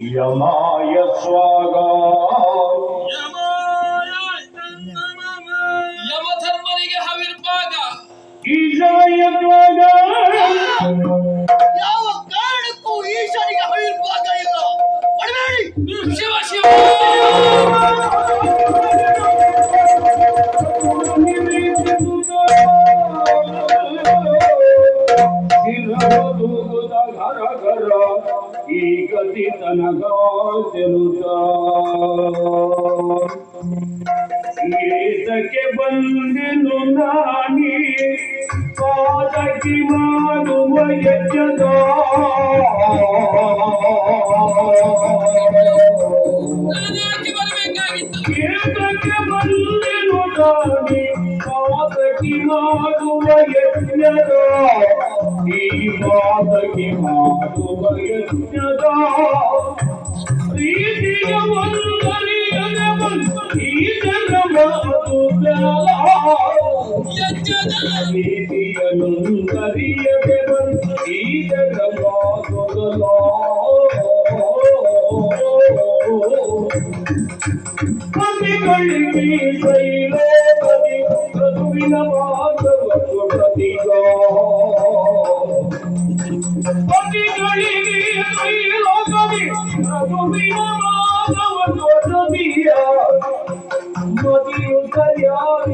ಯಮಾಯ ಸ್ವಾಗ ಯಮಧರ್ಮನಿಗೆ ಹವಿರ್ಭಾಗ. ಈಶಾಯ ಸ್ವಾಗ ಯಾವ ಕಾರಣಕ್ಕೂ ಈಶನಿಗೆ ಹವಿರ್ಭಾಗ ಇಲ್ಲ. ಶಿವ ಈ ಗತಿ ತನಗ ಏತಕ್ಕೆ ಬಂದೆನು ನಾನಿ ಪಾದಕಿ ಮಾಡುವ ಯಜ್ಞದ ನಾನು ಯಾಕೆ ಬರಬೇಕಾಗಿತ್ತು ಏತಕ್ಕೆ ಬಂದೆನು ನಾನಿ ಪಾದಕಿ ಮಾಡುವ ಯಜ್ಞದ ಈ ಪಾದಕಿ ಮಾಡುವ ಯಜ್ಞದ పది కళ్ళు మీ పైలో పది Oh,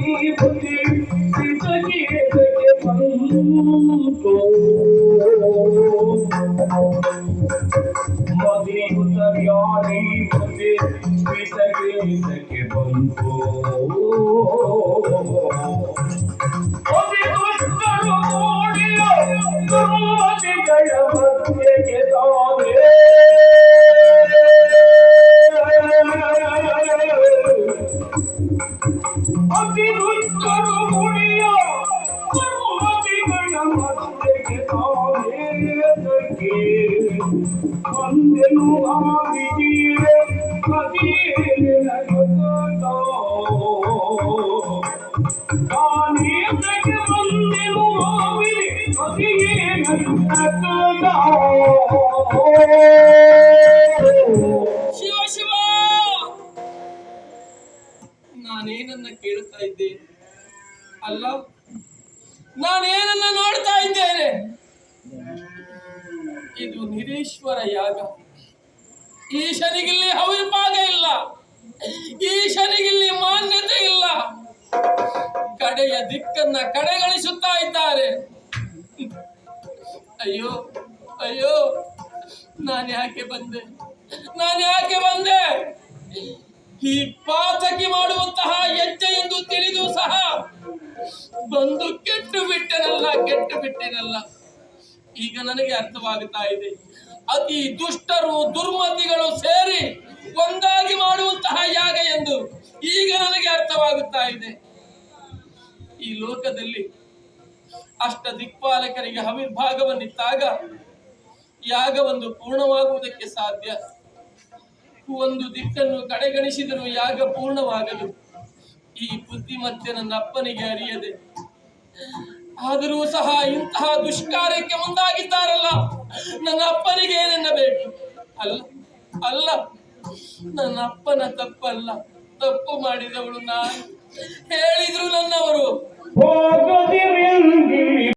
ಅತಿದುಷ್ಟರು ಮುಡಿಯ ಸರ್ವತಿಗಳ ಮಧ್ಯೆಗೆ ತಾವೇದಕ್ಕೆ ಒಂದೆನು ಆಗಿದೆಯೇ ಅದೇನೆ ನಗುತ್ತೋ ತಾನೇದಕ್ಕೆ ಒಂದೆನು ಆಗಿದೆ ಅದೇ ನಗುತ್ತೋ ನಾನೇನನ್ನ ಕೇಳ್ತಾ ಇದ್ದೇನೆ ಅಲ್ಲ, ನಾನೇನನ್ನ ನೋಡ್ತಾ ಇದ್ದೇನೆ? ಇದು ನಿರೀಶ್ವರ ಯಾಗ. ಈಶನಿಗಿಲ್ಲಿ ಹವಿರ್ಭಾಗ ಇಲ್ಲ. ಈಶನಿಗಿಲ್ಲಿ ಮಾನ್ಯತೆ ಇಲ್ಲ. ಕಡೆಯ ದಿಕ್ಕನ್ನ ಕಡೆಗಣಿಸುತ್ತಾ ಇದ್ದಾರೆ. ಅಯ್ಯೋ ಅಯ್ಯೋ, ನಾನು ಯಾಕೆ ಬಂದೆ? ನಾನು ಯಾಕೆ ಬಂದೆ? ಈ ಪಾತಕಿ ಮಾಡುವಂತಹ ಯಜ್ಞ ಎಂದು ತಿಳಿದು ಸಹ ಬಂದು ಕೆಟ್ಟು ಬಿಟ್ಟೆನಲ್ಲ ಕೆಟ್ಟು ಬಿಟ್ಟೆನಲ್ಲ. ಈಗ ನನಗೆ ಅರ್ಥವಾಗುತ್ತಾ ಇದೆ. ಅತಿ ದುಷ್ಟರು, ದುರ್ಮತಿಗಳು ಸೇರಿ ಒಂದಾಗಿ ಮಾಡುವಂತಹ ಯಾಗ ಎಂದು ಈಗ ನನಗೆ ಅರ್ಥವಾಗುತ್ತಾ ಇದೆ. ಈ ಲೋಕದಲ್ಲಿ ಅಷ್ಟ ದಿಕ್ಪಾಲಕರಿಗೆ ಹವಿರ್ಭಾಗವನ್ನಿತ್ತಾಗ ಯಾಗವೊಂದು ಪೂರ್ಣವಾಗುವುದಕ್ಕೆ ಸಾಧ್ಯ. ಒಂದು ದಿಕ್ಕನ್ನು ಕಡೆಗಣಿಸಿದರೂ ಯಾಗ ಪೂರ್ಣವಾಗದು. ಈ ಬುದ್ಧಿಮತ್ತೆ ನನ್ನ ಅಪ್ಪನಿಗೆ ಅರಿಯದೆ. ಆದರೂ ಸಹ ಇಂತಹ ದುಷ್ಕಾರ್ಯಕ್ಕೆ ಮುಂದಾಗಿದ್ದಾರಲ್ಲ, ನನ್ನ ಅಪ್ಪನಿಗೆ ಏನೆನ್ನಬೇಕು? ಅಲ್ಲ ಅಲ್ಲ, ನನ್ನ ಅಪ್ಪನ ತಪ್ಪಲ್ಲ. ತಪ್ಪು ಮಾಡಿದವಳು ನಾನು. ಹೇಳಿದ್ರು ನನ್ನವರು.